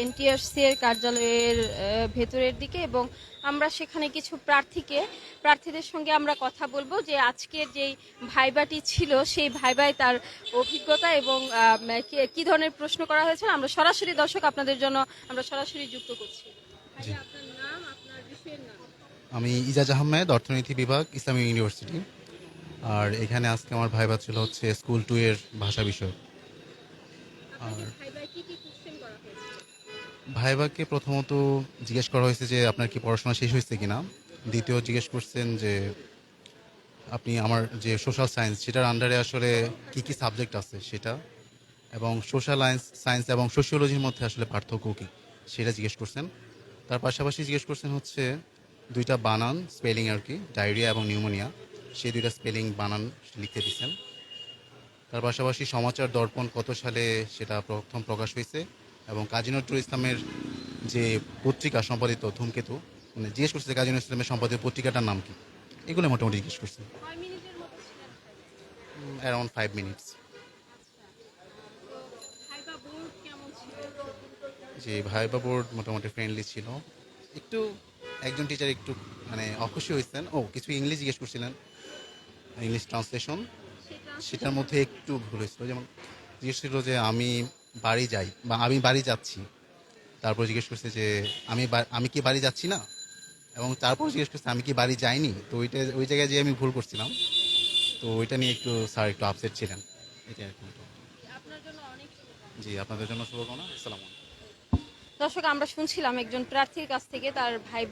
NTRC এর কার্যালয়ের ভেতরের দিকে এবং আমরা সেখানে কিছু প্রার্থীকে প্রার্থীদের সঙ্গে আমরা কথা বলব যে আজকের যেই ভাইবাটি ছিল সেই ভাইবায় তার অভিজ্ঞতা এবং কি- ধরনের প্রশ্ন করা হয়েছে আমরা সরাসরি দর্শক আপনাদের জন্য আমরা সরাসরি যুক্ত করছি। আমি ইজাজ আহমেদ অর্থনীতি বিভাগ ইসলামী ইউনিভার্সিটি। আর এখানে আজকে আমার ভাইবা ছিল হচ্ছে স্কুল টু এর ভাষা বিষয় আপনাদের কি কি ভাইবাকে প্রথমত জিজ্ঞেস করা হয়েছে যে আপনার কি পড়াশোনা শেষ হয়েছে কিনা। দ্বিতীয় জিজ্ঞেস করছেন যে, আপনি আমার যে সোশ্যাল সায়েন্স সেটার আন্ডারে আসলে কি কি সাবজেক্ট আছে সেটা? এবং সোশ্যাল সায়েন্স এবং সোশিওলজির মধ্যে আসলে পার্থক্য কী, সেটা জিজ্ঞেস করছেন। তার পাশাপাশি জিজ্ঞেস করছেন হচ্ছে, দুইটা বানান স্পেলিং আর কি ডায়রিয়া এবং নিউমোনিয়া সেই দুইটা স্পেলিং বানান লিখতে দিচ্ছেন। তার পাশাপাশি সমাচার দর্পণ কত সালে সেটা প্রথম প্রকাশ হয়েছে এবং কাজী নজরুল ইসলামের যে পত্রিকা সম্পাদিত ধূমকেতু মানে জিজ্ঞেস করছে কাজী নজরুল ইসলামের সম্পাদিত পত্রিকাটার নাম কি? এগুলো মোটামুটি জিজ্ঞেস করছে? অ্যারাউন্ড ফাইভ মিনিটস যে ভাইবা বোর্ড মোটামুটি ফ্রেন্ডলি ছিল। একটু একজন টিচার একটু মানে অখুশি হয়েছেন। ও কিছু ইংলিশ জিজ্ঞেস করছিলেন। ইংলিশ ট্রান্সলেশন সেটার মধ্যে একটু ভুল হয়েছিল। যেমন জিজ্ঞেস ছিল যে আমি বাড়ি যাই বা আমি বাড়ি যাচ্ছি। তারপর জিজ্ঞেস করছে যে আমি আমি কি বাড়ি যাচ্ছি না? এবং তারপর জিজ্ঞেস করছে আমি কি বাড়ি যাইনি? তো ওইটা ওই জায়গায় যে আমি ভুল করছিলাম। তো ওইটা নিয়ে একটু স্যার একটু আপসেট ছিলেন। এটা আর কি। জি আপনাদের জন্য শুভকামনা। আসসালামু আলাইকুম। দর্শক আমরা শুনছিলাম একজন প্রার্থীর কাছ থেকে তার ভাই